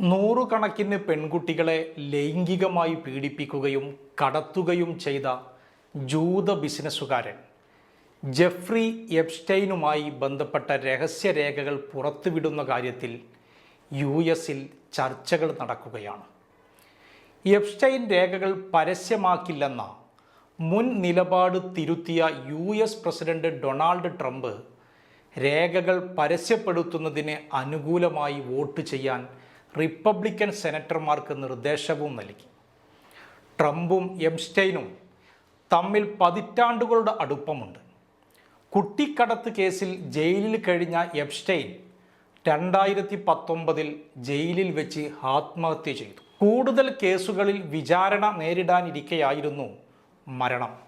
നൂറുകണക്കിന് പെൺകുട്ടികളെ ലൈംഗികമായി പീഡിപ്പിക്കുകയും കടത്തുകയും ചെയ്ത ജൂത ബിസിനസ്സുകാരൻ. ജെഫ്രി എബ്സ്റ്റൈനുമായി ബന്ധപ്പെട്ട രഹസ്യരേഖകൾ പുറത്തുവിടുന്ന കാര്യത്തിൽ യു എസിൽ ചർച്ചകൾ നടക്കുകയാണ്. എബ്സ്റ്റൈൻ രേഖകൾ പരസ്യമാക്കില്ലെന്ന മുൻ നിലപാട് തിരുത്തിയ U S president Donald Trump രേഖകൾ പരസ്യപ്പെടുത്തുന്നതിന് അനുകൂലമായി വോട്ട് ചെയ്യാൻ റിപ്പബ്ലിക്കൻ സെനറ്റർമാർക്ക് നിർദ്ദേശവും നൽകി. ട്രംപും എംസ്റ്റൈനും തമ്മിൽ പതിറ്റാണ്ടുകളുടെ അടുപ്പമുണ്ട്. കുട്ടിക്കടത്ത് കേസിൽ ജയിലിൽ കഴിഞ്ഞ എപ്സ്റ്റൈൻ രണ്ടായിരത്തി പത്തൊമ്പതിൽ ജയിലിൽ വെച്ച് ആത്മഹത്യ ചെയ്തു. കൂടുതൽ കേസുകളിൽ വിചാരണ നേരിടാനിരിക്കെയായിരുന്നു മരണം.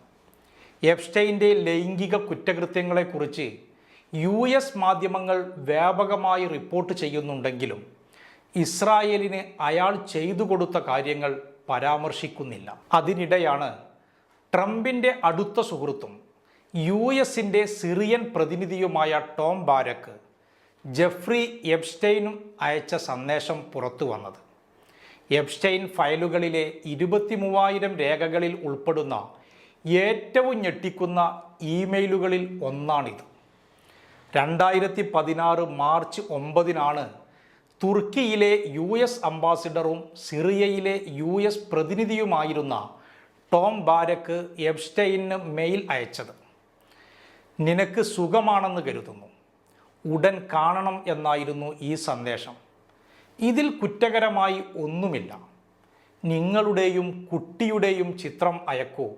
എപ്സ്റ്റൈന്റെ ലൈംഗിക കുറ്റകൃത്യങ്ങളെക്കുറിച്ച് യു എസ് മാധ്യമങ്ങൾ വ്യാപകമായി റിപ്പോർട്ട് ചെയ്യുന്നുണ്ടെങ്കിലും ഇസ്രായേലിന് അയാൾ ചെയ്തു കൊടുത്ത കാര്യങ്ങൾ പരാമർശിക്കുന്നില്ല. അതിനിടെയാണ് ട്രംപിന്റെ അടുത്ത സുഹൃത്തും യു എസിന്റെ സിറിയൻ പ്രതിനിധിയുമായ ടോം ബാരക്ക് ജെഫ്രി എബ്സ്റ്റൈനും അയച്ച സന്ദേശം പുറത്തു വന്നത്. എബ്സ്റ്റൈൻ ഫയലുകളിലെ ഇരുപത്തി മൂവായിരം രേഖകളിൽ ഉൾപ്പെടുന്ന ഏറ്റവും ഞെട്ടിക്കുന്ന ഇമെയിലുകളിൽ ഒന്നാണിത്. രണ്ടായിരത്തി പതിനാറ് മാർച്ച് ഒമ്പതിനാണ് തുർക്കിയിലെ യു എസ് അംബാസിഡറും സിറിയയിലെ യു എസ് പ്രതിനിധിയുമായിരുന്ന ടോം ബാരക്ക് എബ്സ്റ്റൈന് മെയിൽ അയച്ചത്. നിനക്ക് സുഖമാണെന്ന് കരുതുന്നു. ഉടൻ കാണണം എന്നായിരുന്നു ഈ സന്ദേശം. ഇതിൽ കുറ്റകരമായി ഒന്നുമില്ല. നിങ്ങളുടെയും കുട്ടിയുടെയും ചിത്രം അയക്കൂ.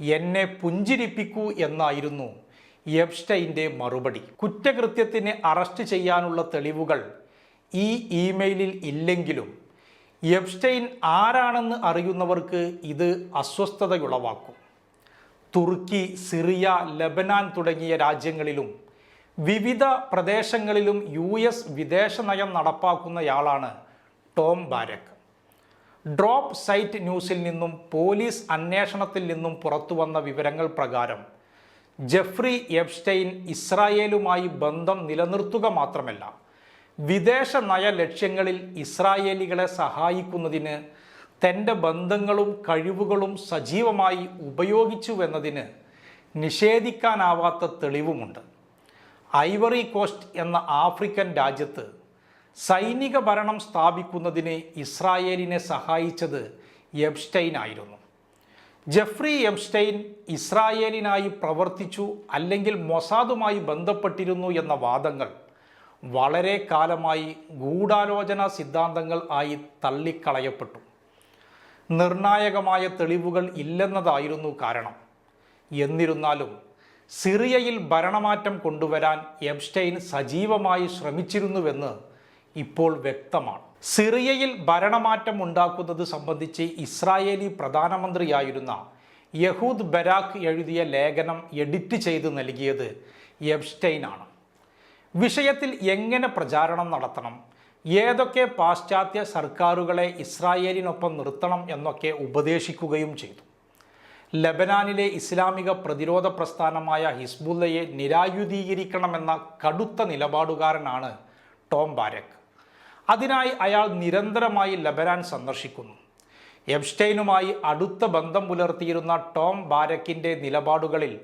എന്നെ പുഞ്ചിരിപ്പിക്കൂ എന്നായിരുന്നു എബ്സ്റ്റൈന്റെ മറുപടി. കുറ്റകൃത്യത്തിന് അറസ്റ്റ് ചെയ്യാനുള്ള തെളിവുകൾ ഈ ഇമെയിലിൽ ഇല്ലെങ്കിലും എബ്സ്റ്റൈൻ ആരാണെന്ന് അറിയുന്നവർക്ക് ഇത് അസ്വസ്ഥതയുളവാക്കും. തുർക്കി സിറിയ ലബനാൻ തുടങ്ങിയ രാജ്യങ്ങളിലും വിവിധ പ്രദേശങ്ങളിലും യു എസ് വിദേശ നയം നടപ്പാക്കുന്നയാളാണ് ടോം ബാരക്. ഡ്രോപ്പ് സൈറ്റ് ന്യൂസിൽ നിന്നും പോലീസ് അന്വേഷണത്തിൽ നിന്നും പുറത്തുവന്ന വിവരങ്ങൾ പ്രകാരം ജെഫ്രി എബ്സ്റ്റൈൻ ഇസ്രായേലുമായി ബന്ധം നിലനിർത്തുക മാത്രമല്ല വിദേശ നയ ലക്ഷ്യങ്ങളിൽ ഇസ്രായേലികളെ സഹായിക്കുന്നതിന് തന്റെ ബന്ധങ്ങളും കഴിവുകളും സജീവമായി ഉപയോഗിച്ചുവെന്നതിന് നിഷേധിക്കാനാവാത്ത തെളിവുമുണ്ട്. ഐവറി കോസ്റ്റ് എന്ന ആഫ്രിക്കൻ രാജ്യത്ത് സൈനിക ഭരണം സ്ഥാപിക്കുന്നതിന് ഇസ്രായേലിനെ സഹായിച്ചത് എബ്സ്റ്റൈൻ ആയിരുന്നു ജെഫ്രി എബ്സ്റ്റൈൻ ഇസ്രായേലിനായി പ്രവർത്തിച്ചു അല്ലെങ്കിൽ മൊസാദുമായി ബന്ധപ്പെട്ടിരുന്നു എന്ന വാദങ്ങൾ വളരെ കാലമായി ഗൂഢാലോചന സിദ്ധാന്തങ്ങൾ ആയി തള്ളിക്കളയപ്പെട്ടു. നിർണായകമായ തെളിവുകൾ ഇല്ലെന്നതായിരുന്നു കാരണം. എന്നിരുന്നാലും സിറിയയിൽ ഭരണമാറ്റം കൊണ്ടുവരാൻ എബ്സ്റ്റൈൻ സജീവമായി ശ്രമിച്ചിരുന്നുവെന്ന് ഇപ്പോൾ വ്യക്തമാണ്. സിറിയയിൽ ഭരണമാറ്റം ഉണ്ടാക്കുന്നത് സംബന്ധിച്ച് ഇസ്രായേലി പ്രധാനമന്ത്രിയായിരുന്ന യഹൂദ് ബരാഖ് എഴുതിയ ലേഖനം എഡിറ്റ് ചെയ്ത് നൽകിയത് എബ്സ്റ്റൈനാണ് വിഷയത്തിൽ എങ്ങനെ പ്രചാരണം നടത്തണം? ഏതൊക്കെ പാശ്ചാത്യ സർക്കാരുകളെ ഇസ്രായേലിനൊപ്പം നിർത്തണം എന്നൊക്കെ ഉപദേശിക്കുകയും ചെയ്തു. ലബനാനിലെ ഇസ്ലാമിക പ്രതിരോധ പ്രസ്ഥാനമായ ഹിസ്ബുല്ലയെ നിരായുധീകരിക്കണമെന്ന കടുത്ത നിലപാടുകാരനാണ് ടോം ബാരക്. അതിനായി അയാൾ നിരന്തരമായി ലബനാൻ സന്ദർശിക്കുന്നു. എബ്സ്റ്റൈനുമായി അടുത്ത ബന്ധം പുലർത്തിയിരുന്ന ടോം ബാരക്കിന്റെ നിലപാടുകളിൽ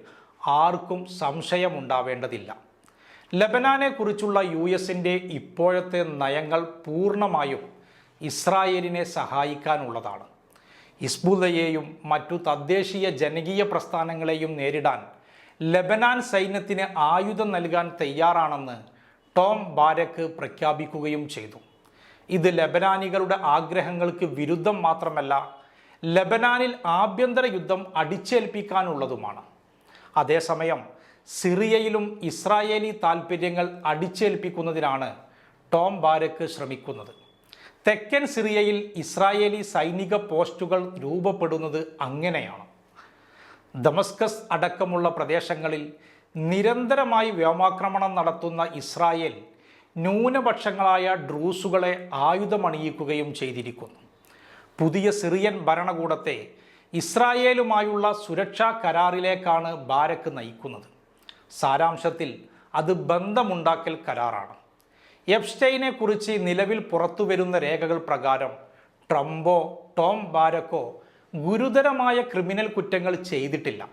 ആർക്കും സംശയമുണ്ടാവേണ്ടതില്ല. ലബനാനെക്കുറിച്ചുള്ള യു എസിന്റെ ഇപ്പോഴത്തെ നയങ്ങൾ പൂർണമായും ഇസ്രായേലിനെ സഹായിക്കാനുള്ളതാണ്. ഇസ്ബുദയെയും മറ്റു തദ്ദേശീയ ജനകീയ പ്രസ്ഥാനങ്ങളെയും നേരിടാൻ ലബനാൻ സൈന്യത്തിന് ആയുധം നൽകാൻ തയ്യാറാണെന്ന് ടോം ബാരക്ക് പ്രഖ്യാപിക്കുകയും ചെയ്തു. ഇത് ലബനാനികളുടെ ആഗ്രഹങ്ങൾക്ക് വിരുദ്ധം മാത്രമല്ല ലബനാനിൽ ആഭ്യന്തര യുദ്ധം അടിച്ചേൽപ്പിക്കാനുള്ളതുമാണ്. അതേസമയം സിറിയയിലും ഇസ്രായേലി താൽപ്പര്യങ്ങൾ അടിച്ചേൽപ്പിക്കുന്നതിനാണ് ടോം ബാരക്ക് ശ്രമിക്കുന്നത്. തെക്കൻ സിറിയയിൽ ഇസ്രായേലി സൈനിക പോസ്റ്റുകൾ രൂപപ്പെടുന്നത് അങ്ങനെയാണ്. ദമസ്കസ് അടക്കമുള്ള പ്രദേശങ്ങളിൽ നിരന്തരമായി വ്യോമാക്രമണം നടത്തുന്ന ഇസ്രായേൽ ന്യൂനപക്ഷങ്ങളായ ഡ്രൂസുകളെ ആയുധമണിയിക്കുകയും ചെയ്തിരിക്കുന്നു. പുതിയ സിറിയൻ ഭരണകൂടത്തെ ഇസ്രായേലുമായുള്ള സുരക്ഷാ കരാറിലേക്കാണ് ബാരക്ക് നയിക്കുന്നത്. സാരാംശത്തിൽ അത് ബന്ധമുണ്ടാക്കൽ കരാറാണ്. എപ്സ്റ്റൈനെ കുറിച്ച് നിലവിൽ പുറത്തു വരുന്ന രേഖകൾ പ്രകാരം ട്രംപോ ടോം ബാരക്കോ ഗുരുതരമായ ക്രിമിനൽ കുറ്റങ്ങൾ ചെയ്തിട്ടില്ല.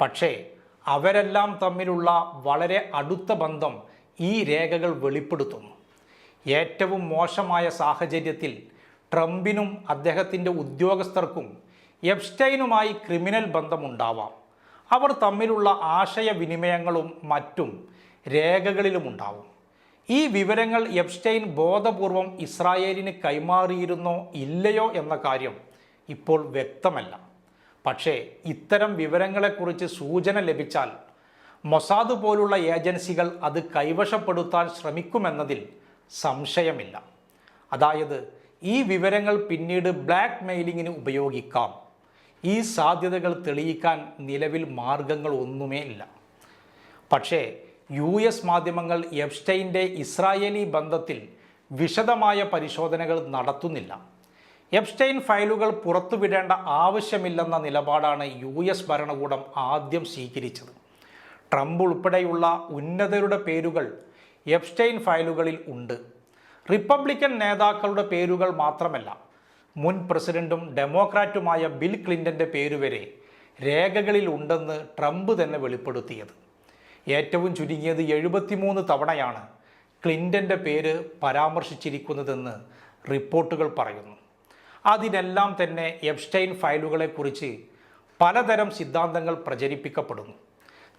പക്ഷേ അവരെല്ലാം തമ്മിലുള്ള വളരെ അടുത്ത ബന്ധം ഈ രേഖകൾ വെളിപ്പെടുത്തുന്നു. ഏറ്റവും മോശമായ സാഹചര്യത്തിൽ ട്രംപിനും അദ്ദേഹത്തിന്റെ ഉദ്യോഗസ്ഥർക്കും എപ്സ്റ്റൈനുമായി ക്രിമിനൽ ബന്ധമുണ്ടാവാം. അവർ തമ്മിലുള്ള ആശയവിനിമയങ്ങളും മറ്റും രേഖകളിലുമുണ്ടാവും ഈ വിവരങ്ങൾ എപ്സ്റ്റൈൻ ബോധപൂർവം ഇസ്രായേലിന് കൈമാറിയിരുന്നോ ഇല്ലയോ എന്ന കാര്യം ഇപ്പോൾ വ്യക്തമല്ല. പക്ഷേ ഇത്തരം വിവരങ്ങളെക്കുറിച്ച് സൂചന ലഭിച്ചാൽ മൊസാദ് പോലുള്ള ഏജൻസികൾ അത് കൈവശപ്പെടുത്താൻ ശ്രമിക്കുമെന്നതിൽ സംശയമില്ല. അതായത് ഈ വിവരങ്ങൾ പിന്നീട് ബ്ലാക്ക് മെയിലിങ്ങിന് ഉപയോഗിക്കാം. ഈ സാധ്യതകൾ തെളിയിക്കാൻ നിലവിൽ മാർഗങ്ങൾ ഒന്നുമേ ഇല്ല. പക്ഷേ യു എസ് മാധ്യമങ്ങൾ എബ്സ്റ്റൈന്റെ ഇസ്രായേലി ബന്ധത്തിൽ വിശദമായ പരിശോധനകൾ നടത്തുന്നില്ല. എപ്സ്റ്റൈൻ ഫയലുകൾ പുറത്തുവിടേണ്ട ആവശ്യമില്ലെന്ന നിലപാടാണ് യു എസ് ഭരണകൂടം ആദ്യം സ്വീകരിച്ചത്. ട്രംപ് ഉൾപ്പെടെയുള്ള ഉന്നതരുടെ പേരുകൾ എപ്സ്റ്റൈൻ ഫയലുകളിൽ ഉണ്ട്. റിപ്പബ്ലിക്കൻ നേതാക്കളുടെ പേരുകൾ മാത്രമല്ല മുൻ പ്രസിഡന്റും ഡെമോക്രാറ്റുമായ ബിൽ ക്ലിന്റന്റെ പേരുവരെ രേഖകളിൽ ഉണ്ടെന്ന് ട്രംപ് തന്നെ വെളിപ്പെടുത്തിയത്. ഏറ്റവും ചുരുങ്ങിയത് എഴുപത്തിമൂന്ന് തവണയാണ് ക്ലിന്റന്റെ പേര് പരാമർശിച്ചിരിക്കുന്നതെന്ന് റിപ്പോർട്ടുകൾ പറയുന്നു. അതിനെല്ലാം തന്നെ എപ്സ്റ്റൈൻ ഫയലുകളെക്കുറിച്ച് പലതരം സിദ്ധാന്തങ്ങൾ പ്രചരിപ്പിക്കപ്പെടുന്നു.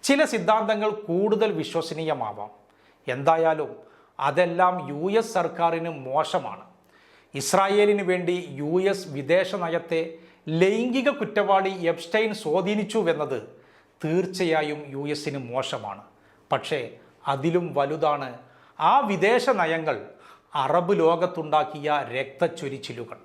ചില സിദ്ധാന്തങ്ങൾ കൂടുതൽ വിശ്വസനീയമാവാം. എന്തായാലും അതെല്ലാം യു എസ് സർക്കാരിന് മോശമാണ്. ഇസ്രായേലിന് വേണ്ടി യു എസ് വിദേശ നയത്തെ ലൈംഗിക കുറ്റവാളി എബ്സ്റ്റൈൻ സ്വാധീനിച്ചുവെന്നത് തീർച്ചയായും യു എസിന് മോശമാണ്. പക്ഷേ അതിലും വലുതാണ് ആ വിദേശ നയങ്ങൾ അറബ് ലോകത്തുണ്ടാക്കിയ രക്തച്ചൊരിച്ചിലുകൾ.